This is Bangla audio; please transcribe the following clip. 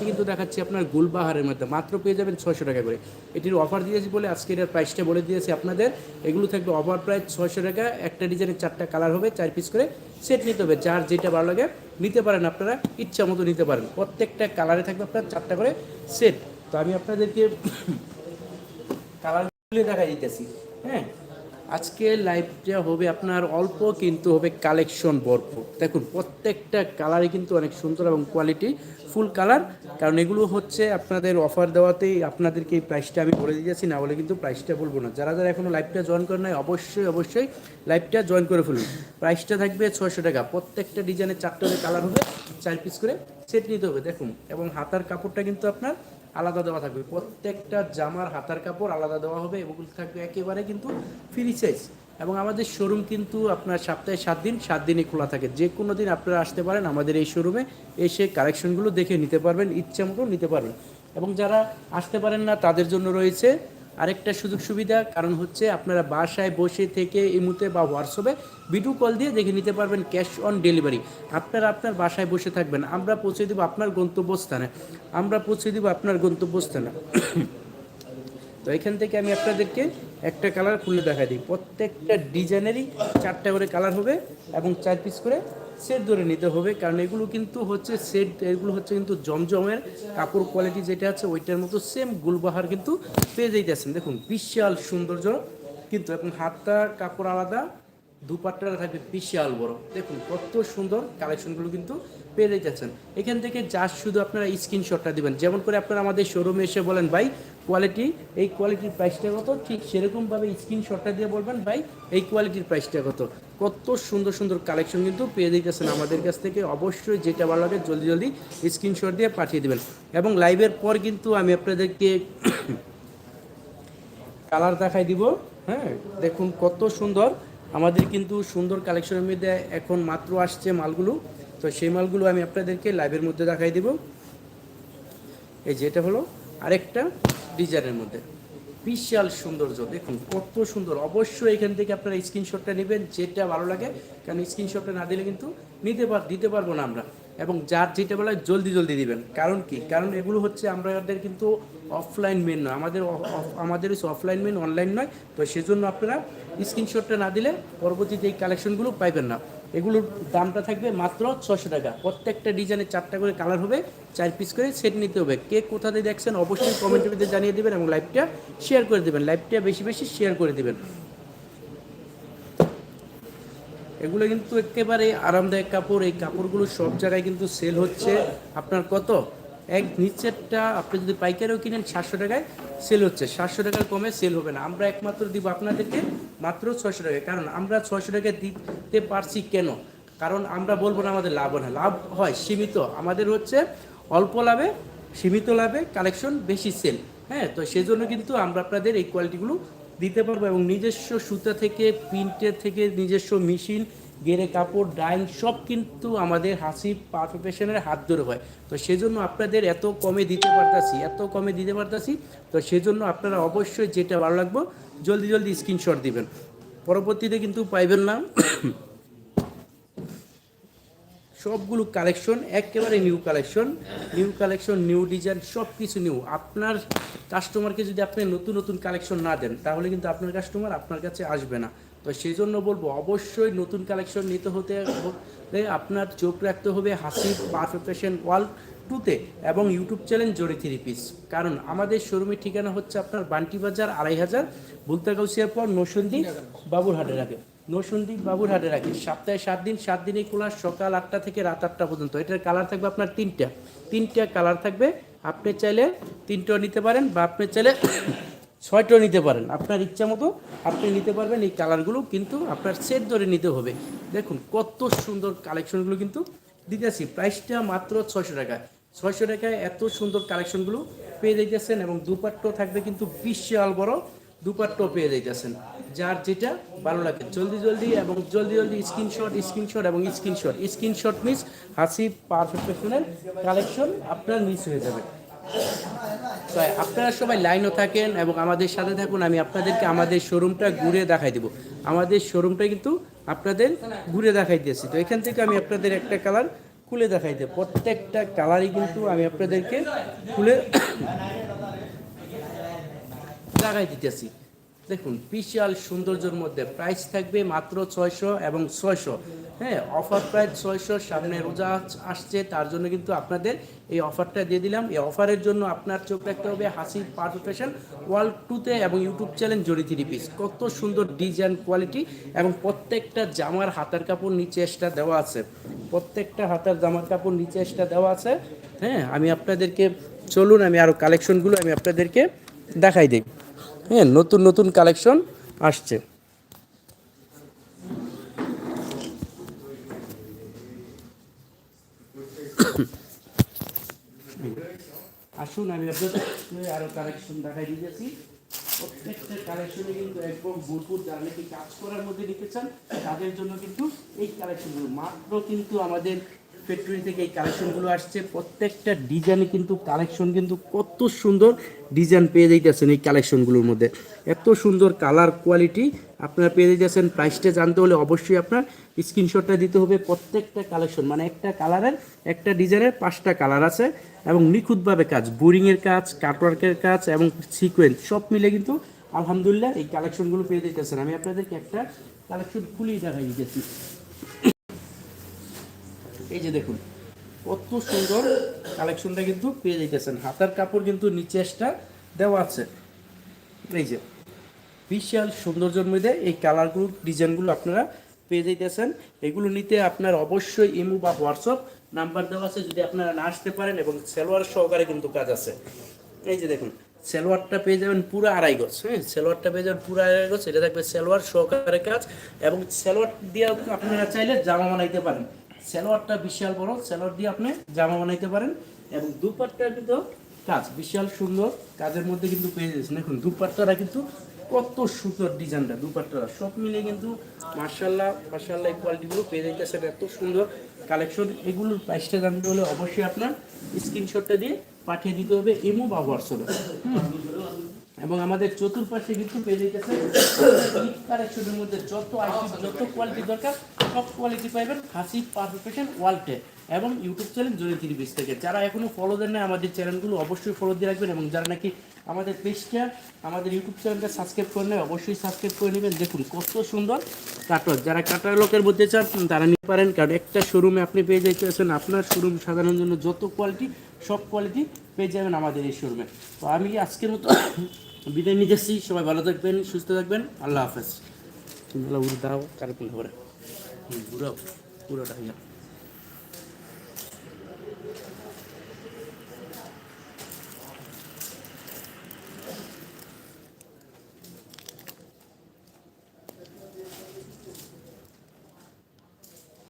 কিন্তু দেখাচ্ছি আপনার গুলবাহারের মধ্যে। মাত্র পেয়ে যাবেন ছয়শো টাকা করে। এটির অফার দিয়েছি বলে আজকে এর প্রাইসটা বলে দিয়েছি আপনাদের। এগুলো থাকবে অফার প্রাইস ছয়শো টাকা। একটা ডিজাইনের চারটা কালার হবে, চার পিস করে সেট নিতে হবে। যার যেটা ভালো লাগে নিতে পারেন আপনারা, ইচ্ছা মতো নিতে পারেন। প্রত্যেকটা কালারে থাকবে আপনার চারটা করে সেট তো আমি আপনাদেরকে কালারগুলি দেখা দিতেছি। হ্যাঁ? আজকে লাইভটা হবে আপনার অল্প কিন্তু হবে কালেকশন ভরপুর। দেখুন, প্রত্যেকটা কালারই কিন্তু অনেক সুন্দর এবং কোয়ালিটি ফুল কালার কারণ এগুলো হচ্ছে আপনাদের অফার দেওয়াতেই আপনাদেরকে এই প্রাইসটা আমি বলে দিয়েছি, না বলে কিন্তু প্রাইসটা বলব না। যারা যারা এখনও লাইভটা জয়েন করে নাই, অবশ্যই অবশ্যই লাইভটা জয়েন করে ফেলুন। প্রাইসটা থাকবে ছয়শো টাকা। প্রত্যেকটা ডিজাইনের চারটে কালার হবে, চার পিস করে সেট নিতে হবে, দেখুন। এবং হাতার কাপড়টা কিন্তু আপনার আলাদা দেওয়া থাকবে। প্রত্যেকটা জামার হাতার কাপড় আলাদা দেওয়া হবে, এবং থাকবে একেবারে কিন্তু ফ্রি সাইজ এবং আমাদের শোরুম কিন্তু আপনার সপ্তাহে সাত দিন, সাত দিনই খোলা থাকে। যে কোনো দিন আপনারা আসতে পারেন আমাদের এই শোরুমে এসে কালেকশনগুলো দেখে নিতে পারবেন, ইচ্ছা মতো নিতে পারবেন। এবং যারা আসতে পারেন না, তাদের জন্য রয়েছে আরেকটা সুযোগ সুবিধা, কারণ হচ্ছে আপনারা বাসায় বসে থেকে ইমুতে বা হোয়াটসঅ্যাপে ভিডিও কল দিয়ে দেখে নিতে পারবেন ক্যাশ অন ডেলিভারি আপনারা আপনার বাসায় বসে থাকবেন। আমরা পৌঁছে দেবো আপনার গন্তব্যস্থানে। আমরা পৌঁছে দেবো আপনার গন্তব্যস্থানে। তো এখান থেকে আমি আপনাদেরকে একটা কালার খুলে দেখা দিই। প্রত্যেকটা ডিজাইনেরই চারটা করে কালার হবে এবং চার পিস করে সেট ধরে নিতে হবে। কারণ এগুলো কিন্তু হচ্ছে সেট এগুলো হচ্ছে কিন্তু জমজমের কাপড় কোয়ালিটি যেটা আছে, ওইটার মতো সেম গুলবাহার কিন্তু পেয়ে যাইতেছেন। দেখুন, বিশাল সৌন্দর্য। কিন্তু এখন হাতটা, কাপড় আলাদা। দুপাট্টাটা থাকবে বিশাল বড়। দেখুন, কত সুন্দর কালেকশনগুলো কিন্তু পেয়ে যাচ্ছেন। এখান থেকে যা শুধু আপনারা স্ক্রিনশটটা দিবেন। যেমন করে আপনারা আমাদের শোরুমে এসে বলেন, ভাই কোয়ালিটি এই কোয়ালিটির প্রাইসটা কত? ঠিক সেরকমভাবে স্ক্রিনশটটা দিয়ে বলবেন, ভাই, এই কোয়ালিটির প্রাইসটা কত? কত সুন্দর সুন্দর কালেকশন কিন্তু পেয়ে দিতেছেন আমাদের কাছ থেকে। অবশ্যই যেটা ভালো লাগে জলদি জলদি স্ক্রিনশট দিয়ে পাঠিয়ে দেবেন। এবং লাইভের পর কিন্তু আমি আপনাদেরকে কালার দেখাই দিব। হ্যাঁ দেখুন কত সুন্দর আমাদের কিন্তু সুন্দর কালেকশনের মধ্যে এখন মাত্র আসছে মালগুলো। তো সেই মালগুলো আমি আপনাদেরকে লাইভের মধ্যে দেখাই দিব। এই যেটা হলো আরেকটা ডিজাইনের মধ্যে। বিশাল সৌন্দর্য, দেখুন কত সুন্দর। অবশ্যই এখান থেকে আপনারা স্ক্রিনশটটা নেবেন, যেটা ভালো লাগে, কারণ স্ক্রিনশটটা না দিলে কিন্তু নিতে পার, দিতে পারব না আমরা। এবং যার যেটা বলা জলদি জলদি দিবেন। কারণ কি? কারণ এগুলো হচ্ছে আমাদের কিন্তু অফলাইন মেন নয়। আমাদের আমাদের হচ্ছে অফলাইন মেন অনলাইন নয়। তো সেজন্য আপনারা স্ক্রিনশটটা না দিলে পরবর্তীতে এই কালেকশনগুলো পাইবেন না। এগুলোর দামটা থাকবে মাত্র ছশো টাকা। প্রত্যেকটা ডিজাইনের চারটা করে কালার হবে, চার পিস করে সেট নিতে হবে। কে কোথা দিয়ে দেখছেন অবশ্যই কমেন্টের মধ্যে জানিয়ে দেবেন এবং লাইভটা শেয়ার করে দেবেন। লাইভটা বেশি বেশি শেয়ার করে দেবেন। এগুলো কিন্তু একেবারে আরামদায়ক কাপড়। এই কাপড়গুলো সব জায়গায় কিন্তু সেল হচ্ছে। আপনার কত? এক নিচেরটা আপনি যদি পাইকারিও কিনেন সাতশো টাকায় সেল হচ্ছে। সাতশো টাকার কমে সেল হবে না। আমরা একমাত্র দিব আপনাদেরকে মাত্র ছয়শো টাকায়। কারণ আমরা ছয়শো টাকায় দিতে পারছি কেন? কারণ আমরা বলব না আমাদের লাভ না। লাভ হয় সীমিত। আমাদের হচ্ছে অল্প লাভে, সীমিত লাভে কালেকশন বেশি সেল হ্যাঁ তো সেজন্য কিন্তু আমরা আপনাদের এই কোয়ালিটিগুলো দিতে পারব এবং নিজস্ব সুতা থেকে প্রিন্টের থেকে নিজস্ব মেশিন গেরে কাপড়, ডাইং, সব কিন্তু আমাদের হাসি পারফেকশনের হাত ধরে হয়। তো সেজন্য আপনাদের এত কমে দিতে পারতাছি, এত কমে দিতে পারতাছি, তো সেজন্য আপনারা অবশ্যই যেটা ভালো লাগবো, জলদি জলদি স্ক্রিনশট দিবেন। পরবর্তীতে কিন্তু পাইবেন না। সবগুলো কালেকশন একেবারে new collection new collection new design সব কিছু নিউ আপনার কাস্টমারকে যদি আপনি নতুন নতুন কালেকশন না দেন, তাহলে কিন্তু আপনার কাস্টমার আপনার কাছে আসবে না। তো সেই জন্য বলব, অবশ্যই নতুন কালেকশন নিতে হতে আপনার চোখ রাখতে হবে হাসি পারফেকশন ওয়াল টুতে এবং ইউটিউব চ্যানেল জড়ি থ্রি পিস। কারণ আমাদের শোরুমের ঠিকানা হচ্ছে আপনার বান্টি বাজার আড়াই হাজার, বুলতাগাউসিয়ার পর নসন্দি বাবুরহাটের আগে। বাবুর হাটে রাখি সপ্তাহে সাত দিন, সাত দিনই খোলা সকাল আটটা থেকে রাত আটটা পর্যন্ত। এটার কালার থাকবে আপনার তিনটা। তিনটা কালার থাকবে। আপনি চাইলে তিনটাও নিতে পারেন বা আপনি চাইলে ছয়টাও নিতে পারেন। আপনার ইচ্ছা মতো আপনি নিতে পারবেন, এই কালারগুলো কিন্তু আপনার সেট ধরে নিতে হবে। দেখুন, কত সুন্দর কালেকশনগুলো কিন্তু দিতেছি। প্রাইসটা মাত্র ছয়শো টাকা। ছয়শো টাকায় এত সুন্দর কালেকশনগুলো পেয়ে যাইতেছেন এবং দুপাট্টো থাকবে কিন্তু বিশাল বড় দুপাট্টো পেয়ে যাইতেছেন। যার যেটা ভালো লাগে। জলদি জলদি এবং জলদি জলদি স্ক্রিনশট স্ক্রিনশট এবং স্ক্রিনশট স্ক্রিনশট মিস হাসি পারফেকশনের কালেকশন আপনার মিস হয়ে যাবে। আপনারা সবাই লাইনও থাকেন এবং আমাদের সাথে থাকুন, আমি আপনাদেরকে আমাদের শোরুমটা ঘুরে দেখাই দেবো। আমাদের শোরুমটা কিন্তু আপনাদের ঘুরে দেখাই দিয়েছি। তো এখান থেকে আমি আপনাদের একটা কালার খুলে দেখাই দেব। প্রত্যেকটা কালারই কিন্তু আমি আপনাদেরকে খুলে দেখাই দিতেছি। দেখুন, বিশাল সৌন্দর্যের মধ্যে প্রাইস থাকবে মাত্র ছয়শো এবং ছয়শো। হ্যাঁ অফার প্রাইস ছয়শো, সামনে রোজা আসছে, তার জন্য কিন্তু আপনাদের এই অফারটা দিয়ে দিলাম। এই অফারের জন্য আপনার চোখ রাখতে হবে হাসি পারফেকশন ফ্যাশন ওয়ার্ল্ড টুতে এবং ইউটিউব চ্যানেল জড়ি থ্রি পিস। কত সুন্দর ডিজাইন কোয়ালিটি এবং প্রত্যেকটা জামার হাতার কাপড় নিচে এক্সট্রা দেওয়া আছে। প্রত্যেকটা হাতার জামার কাপড় নিচে এক্সট্রা দেওয়া আছে। হ্যাঁ আমি আপনাদেরকে, চলুন, আমি আরও কালেকশনগুলো আমি আপনাদেরকে দেখাই দিই। হ্যাঁ নতুন নতুন কালেকশন আসছে। আসুন, আমি আপনাদের আরও কালেকশন দেখাই দিয়েছি প্রত্যেকটা কালেকশনে কিন্তু একদম ভরপুর। যারা কাজ করার মধ্যে নিতে চান, তাদের জন্য কিন্তু এই কালেকশনগুলো মাত্র কিন্তু আমাদের ফ্যাক্টরি থেকে এই কালেকশনগুলো আসছে, প্রত্যেকটা ডিজাইনে কিন্তু কালেকশন কিন্তু কত সুন্দর ডিজাইন পেয়ে যাইতেছেন এই কালেকশনগুলোর মধ্যে। এত সুন্দর কালার কোয়ালিটি আপনারা পেয়ে যাইতেছেন। প্রাইসটা জানতে হলে অবশ্যই আপনার স্ক্রিনশটটা দিতে হবে প্রত্যেকটা কালেকশন মানে একটা কালারের একটা ডিজাইনের পাঁচটা কালার আছে এবং নিখুঁতভাবে কাজ বোরিংয়ের কাজ কাটওয়ার্কের কাজ এবং সিকোয়েন্স সব মিলে কিন্তু আলহামদুলিল্লাহ এই কালেকশনগুলো পেয়ে দিতেছেন আমি আপনাদেরকে একটা কালেকশন খুলেই দেখাই দিতেছি। এই যে দেখুন, কত সুন্দর কালেকশনটা কিন্তু পেয়ে যাইতেছেন। হাতার কাপড় কিন্তু নিচে এক্সট্রা দেওয়া আছে। এই যে, বিশাল সৌন্দর্যের মধ্যে এই কালারগুলো ডিজাইনগুলো আপনারা পেয়ে যাইতেছেন। এগুলো নিতে আপনার অবশ্যই ইমো বা হোয়াটসঅ্যাপ নাম্বার দেওয়া আছে। যদি আপনারা না আসতে পারেন এবং সেলোয়ার সহকারে কিন্তু কাজ আছে। এই যে দেখুন, সেলোয়ারটা পেয়ে যাবেন পুরো আড়াই গজ হ্যাঁ? সেলোয়ারটা পেয়ে যাবেন পুরো আড়াই গজ। এটা থাকবে সেলোয়ার সহকারে কাজ এবং সেলোয়ার দিয়ে আপনারা চাইলে জামা বানাইতে পারেন। সেলোয়ারটা বিশাল বড় সেলোয়ার দিয়ে আপনি জামা বানাইতে পারেন এবং দুপাট্টার কিন্তু কাজ বিশাল সুন্দর, কাজের মধ্যে কিন্তু পেয়ে যাচ্ছেন। দেখুন দুপাট্টারা কিন্তু কত সুন্দর ডিজাইনটা দুপাট্টারা সব মিলে কিন্তু মার্শাল্লাহ মার্শাল্লাহ এই কোয়ালিটিগুলো পেয়ে যাইতেছেন, এত সুন্দর কালেকশন। এগুলোর প্রাইসটা জানতে হলে অবশ্যই আপনার স্ক্রিনশটটা দিয়ে পাঠিয়ে দিতে হবে ইমো বা হোয়াটসঅ্যাপে। এবং আমাদের চতুর্পাশে কিন্তু পেয়ে যেতেছে কালেকশনের মধ্যে যত আইটেম, যত কোয়ালিটি দরকার সব কোয়ালিটি পাইবেন হাসি পারফেকশন, ওয়ালটে এবং ইউটিউব চ্যানেল জয় তিরিশ থেকে। যারা এখনও ফলো দেন না আমাদের চ্যানেলগুলো অবশ্যই ফলো দিয়ে রাখবেন এবং যারা নাকি আমাদের পেজটা, আমাদের ইউটিউব চ্যানেলটা সাবস্ক্রাইব করে নেয় অবশ্যই সাবস্ক্রাইব করে নেবেন। দেখুন কত সুন্দর কাটর যারা কাটার লোকের মধ্যে চান, তারা নিতে পারেন, কারণ একটা শোরুমে আপনি পেয়ে যাইতেছেন, আপনার শোরুম সাধারণের জন্য যত কোয়ালিটি সব কোয়ালিটি পেয়ে যাবেন আমাদের এই শোরুমে তো আমি আজকের মতো বিদায় যাচ্ছি সবাই ভালো থাকবেন, সুস্থ থাকবেন। আল্লাহ হাফেজ। দাও, কারে পুরো পুরোটা হয়ে